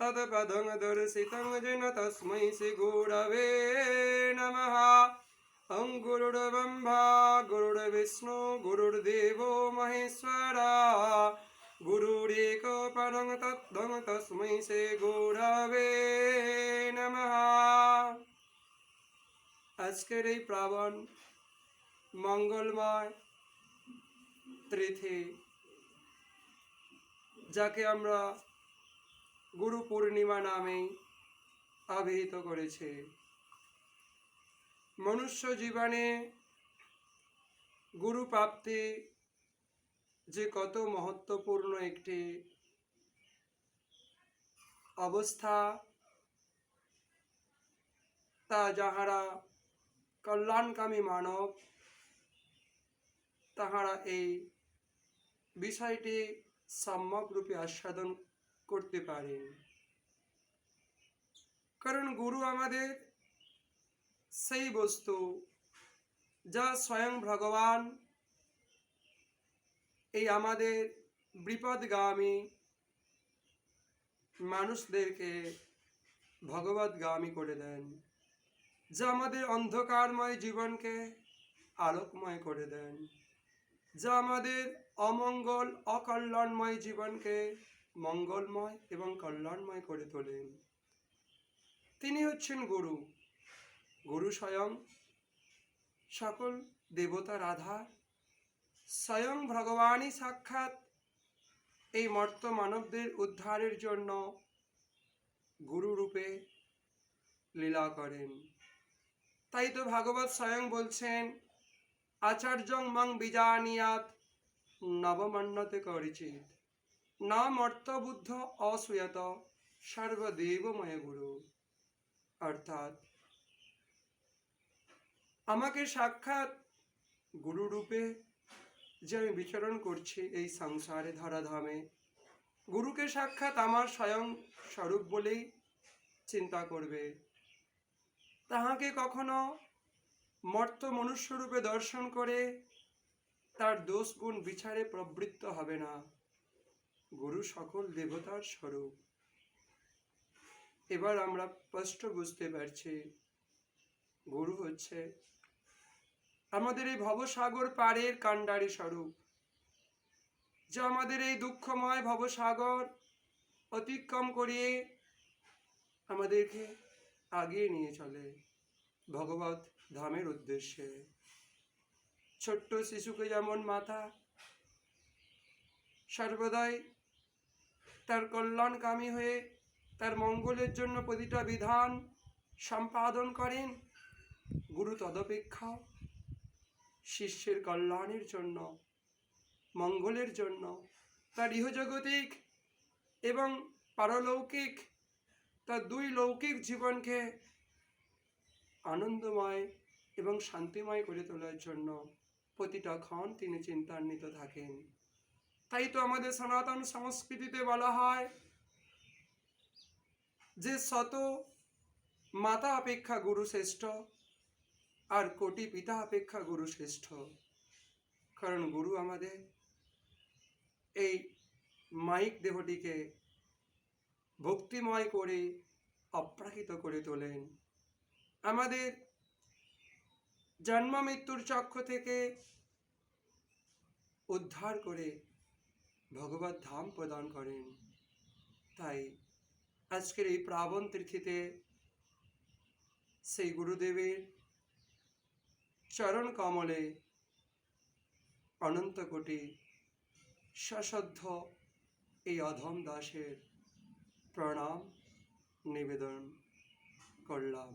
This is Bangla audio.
तत्पदं दर्शितं येन तस्मै श्रीगुरवे नमः ॐ गुरुर्ब्रह्मा गुरुर्विष्णु गुरुर्देवो महेश्वरा गुरुरेकपरं तद्धं तस्मै श्रीगुरवे নমঃ আজকের এই প্রাবণ মঙ্গলময় তিথি যাকে আমরা গুরু পূর্ণিমা নামে আবিহিত করেছে। মনুষ্য জীবনে গুরু প্রাপ্তি যে কত মহত্বপূর্ণ একটি অবস্থা, তা যাহারা কল্যাণকামী মানব, তাহারা এই বিষয়টি সম্যক রূপে আস্বাদন করতে পারেন। কারণ গুরু আমাদের সেই বস্তু যা স্বয়ং ভগবান এই আমাদের বিপদগামী মানুষদেরকে ভগবৎগামী করে দেন, যা আমাদের অন্ধকারময় জীবনকে আলোকময় করে দেন, যা আমাদের অমঙ্গল অকল্যাণময় জীবনকে মঙ্গলময় এবং কল্যাণময় করে তোলেন। তিনি হচ্ছেন গুরু। গুরু স্বয়ং সকল দেবতার আধার স্বয়ং ভগবানই সাক্ষাৎ এই মর্ত মানবদের উদ্ধারের জন্য গুরু রূপে লীলা করেন। তাই তো ভাগবত স্বয়ং বলছেন, আচার্যং মং বিজানিয়াত নবমন্নতে করিচিত না মর্ত বুদ্ধ অসুয়ত সর্বদেবময় গুরু অর্থাৎ আমাকে সাক্ষাৎ গুরু রূপে যে আমি বিচরণ করছি এই সংসারে ধরাধামে, গুরুকে সাক্ষাৎ আমার স্বয়ং স্বরূপ বলেই চিন্তা করবে। তাহাকে কখনো মর্ত মনুষ্যরূপে দর্শন করে তার দোষ গুণ বিচারে প্রবৃত্ত হবে না। গুরু সকল দেবতার স্বরূপ। এবার আমরা স্পষ্ট বুঝতে পারছি, গুরু হচ্ছে আমাদের এই ভবসাগর পাড়ের কাণ্ডারি স্বরূপ, যা আমাদের এই দুঃখময় ভবসাগর অতিক্রম করিয়ে আমাদেরকে আগিয়ে নিয়ে চলে ভগবত ধামের উদ্দেশ্যে। ছোট্ট শিশুকে যেমন মাতা, সর্বদাই তার কল্যাণকামী হয়ে তার মঙ্গলের জন্য প্রতিটা বিধান সম্পাদন করেন। গুরু তদপেক্ষাও শিষ্যের কল্যাণের জন্য, মঙ্গলের জন্য, তার ইহজগতিক এবং পারলৌকিক, তার দুই লৌকিক জীবনকে আনন্দময় এবং শান্তিময় করে তোলার জন্য প্রতিটা ক্ষণ তিনি চিন্তান্বিত থাকেন। তাই তো আমাদের সনাতন সংস্কৃতিতে বলা হয় যে শত মাতা অপেক্ষা গুরু শ্রেষ্ঠ আর কোটি পিতা অপেক্ষা গুরু শ্রেষ্ঠ। কারণ গুরু আমাদের এই মাইক দেহটিকে ভক্তিময় করে অপ্রাকৃত করে তোলেন। আমাদের জন্ম মৃত্যুর চক্র থেকে উদ্ধার করে ভগবত ধাম প্রদান করেন। তাই আজকের এই প্রাবণ তিথিতে সেই গুরুদেবের চরণ কমলে অনন্ত কোটি সশ্রদ্ধ এই অধম দাসের প্রণাম, নিবেদন করলাম।